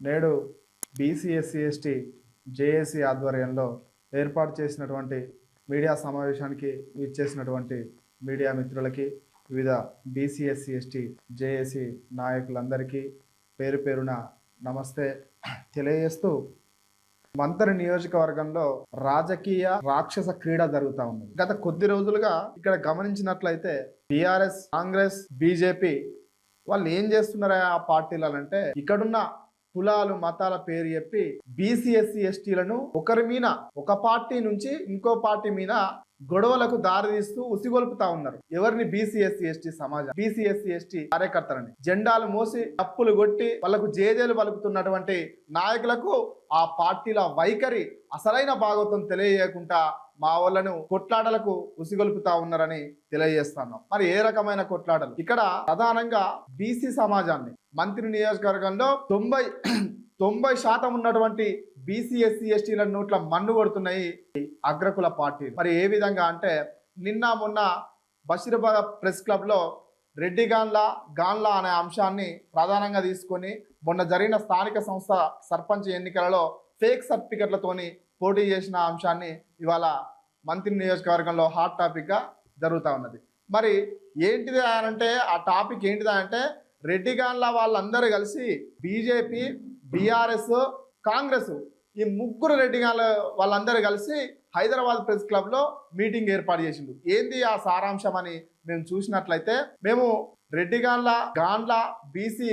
నేడు BC SC ST JAC ఆధ్వర్యంలో ఏర్పాటు చేసినటువంటి మీడియా సమావేశానికి ఇచ్చేసినటువంటి మీడియా మిత్రులకి వివిధ బీసీఎస్సీ ఎస్టీ జేఏసీ నాయకులందరికీ పేరు పేరున నమస్తే తెలియజేస్తూ మంతరి నియోజకవర్గంలో రాజకీయ రాక్షస క్రీడ జరుగుతా ఉంది. గత కొద్ది రోజులుగా ఇక్కడ గమనించినట్లయితే టిఆర్ఎస్ కాంగ్రెస్ బీజేపీ వాళ్ళు ఏం చేస్తున్నారా ఆ పార్టీలు అంటే ఇక్కడున్న కులాలు మతాల పేరు చెప్పి బీసీ ఎస్సీ ఎస్టీలను ఒకరి మీద ఒక పార్టీ నుంచి ఇంకో పార్టీ మీద గొడవలకు దారితీస్తూ ఉసిగొల్పుతా ఉన్నారు. ఎవరిని బీసీఎస్సీ ఎస్టీ సమాజం బీసీఎస్సీ ఎస్టీ కార్యకర్తలని? జెండాలు మోసి తప్పులు కొట్టి వాళ్ళకు జేజేలు పలుకుతున్నటువంటి నాయకులకు ఆ పార్టీల వైఖరి అసలైన భాగవతం తెలియజేయకుండా మా వాళ్ళను కొట్లాటలకు ఉసిగొలుపుతా ఉన్నారని తెలియజేస్తున్నాం మరి ఏ రకమైన కొట్లాటలు? ఇక్కడ ప్రధానంగా బీసీ సమాజాన్ని మంత్రి నియోజకవర్గంలో తొంభై తొంభై శాతం ఉన్నటువంటి బీసీ ఎస్సీ ఎస్టీల నోట్ల మన్ను కొడుతున్నాయి అగ్రకుల పార్టీ మరి ఏ విధంగా అంటే నిన్న మొన్న బషీరాబాద్ ప్రెస్ క్లబ్లో రెడ్డి గాన్లా గాన్లా అనే అంశాన్ని ప్రధానంగా తీసుకొని మొన్న జరిగిన స్థానిక సంస్థ సర్పంచ్ ఎన్నికలలో ఫేక్ సర్టిఫికెట్లతోని పోటీ చేసిన అంశాన్ని ఇవాళ మంత్రి నియోజకవర్గంలో హాట్ టాపిక్గా జరుగుతూ ఉన్నది. మరి ఏంటిది అంటే ఆ టాపిక్ ఏంటిది అంటే రెడ్డి గాన్లా వాళ్ళందరూ కలిసి బీజేపీ బీఆర్ఎస్ కాంగ్రెస్ ఈ ముగ్గురు రెడ్డి గాన్ల వాళ్ళందరూ కలిసి హైదరాబాద్ ప్రెస్ క్లబ్లో మీటింగ్ ఏర్పాటు చేసిండు. ఏంది ఆ సారాంశం అని మేము చూసినట్లయితే మేము రెడ్డిగాండ్ల గాన్ల బీసీ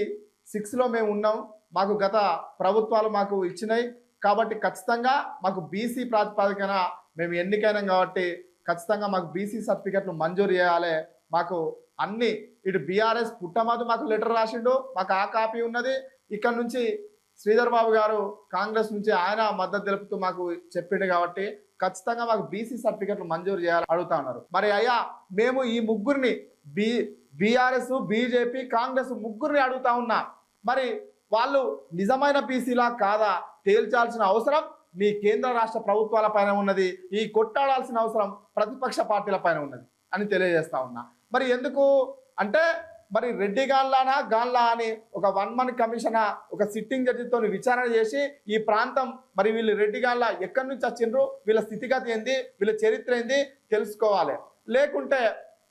సిక్స్లో మేము ఉన్నాం. మాకు గత ప్రభుత్వాలు మాకు ఇచ్చినాయి. కాబట్టి ఖచ్చితంగా మాకు బీసీ ప్రాతిపదికన మేము ఎన్నికైనాం కాబట్టి ఖచ్చితంగా మాకు బీసీ సర్టిఫికెట్లు మంజూరు చేయాలి. మాకు అన్ని ఇటు బీఆర్ఎస్ పుట్టమదు మాకు లెటర్ రాసిండు. మాకు ఆ కాపీ ఉన్నది. ఇక్కడ నుంచి శ్రీధర్ బాబు గారు కాంగ్రెస్ నుంచి ఆయన మద్దతు తెలుపుతూ మాకు చెప్పిండు కాబట్టి ఖచ్చితంగా మాకు బీసీ సర్టిఫికెట్లు మంజూరు చేయాలని అడుగుతా ఉన్నారు. మరి అయ్యా మేము ఈ ముగ్గురిని బీ బీఆర్ఎస్ బీజేపీ కాంగ్రెస్ ముగ్గురిని అడుగుతా ఉన్నా. మరి వాళ్ళు నిజమైన బీసీలా కాదా? తేల్చాల్సిన అవసరం మీ కేంద్ర రాష్ట్ర ప్రభుత్వాల పైన ఉన్నది. ఈ కొట్టాడాల్సిన అవసరం ప్రతిపక్ష పార్టీల పైన ఉన్నది అని తెలియజేస్తా ఉన్నా. మరి ఎందుకు? అంటే మరి రెడ్డి గాన్లానా గాన్లా అని ఒక వన్ మన్ కమిషన్ ఒక సిట్టింగ్ జడ్జితో విచారణ చేసి ఈ ప్రాంతం మరి వీళ్ళు రెడ్డి గాన్లా ఎక్కడి నుంచి వచ్చిండ్రు వీళ్ళ స్థితిగతి ఏంది వీళ్ళ చరిత్ర ఏంది తెలుసుకోవాలి. లేకుంటే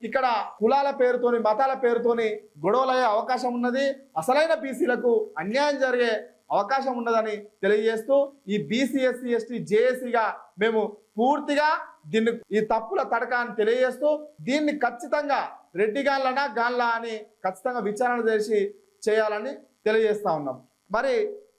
ఇక్కడ కులాల పేరుతోని మతాల పేరుతోని గొడవలయ్యే అవకాశం ఉన్నది. అసలైన బీసీలకు అన్యాయం జరిగే అవకాశం ఉన్నదని తెలియజేస్తూ ఈ బీసీఎస్సీ ఎస్టీ జేఏసీగా మేము పూర్తిగా దీన్ని ఈ తప్పుల తడక అని తెలియజేస్తూ దీన్ని ఖచ్చితంగా రెడ్డి గాన్లనా గాన్లా అని ఖచ్చితంగా విచారణ చేసి చేయాలని తెలియజేస్తా ఉన్నాం. మరి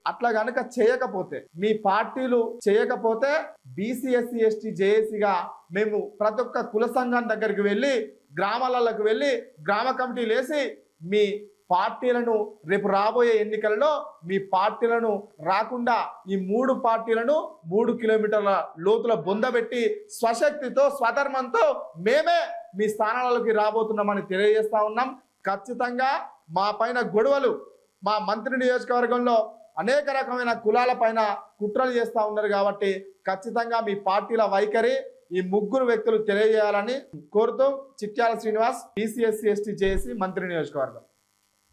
అట్లా గనక చేయకపోతే మీ పార్టీలు చేయకపోతే బీసీఎస్సీ ఎస్టీ జేఏసీగా మేము ప్రతి ఒక్క కుల సంఘం దగ్గరికి వెళ్ళి గ్రామాలకు వెళ్ళి గ్రామ కమిటీలు వేసి మీ పార్టీలను రేపు రాబోయే ఎన్నికలలో మీ పార్టీలను రాకుండా ఈ మూడు పార్టీలను మూడు కిలోమీటర్ల లోతుల బొందబెట్టి స్వశక్తితో స్వధర్మంతో మేమే మీ స్థానాలకి రాబోతున్నామని తెలియజేస్తా ఉన్నాం. ఖచ్చితంగా మా పైన గొడవలు మా మంత్రి నియోజకవర్గంలో అనేక రకమైన కులాల పైన కుట్రలు చేస్తూ ఉన్నారు కాబట్టి ఖచ్చితంగా మీ పార్టీల వైఖరి ఈ ముగ్గురు వ్యక్తులు తెలియజేయాలని కోరుతూ చిట్యాల శ్రీనివాస్ బీసీఎస్సీ ఎస్టీ చేసి మంత్రి నియోజకవర్గం.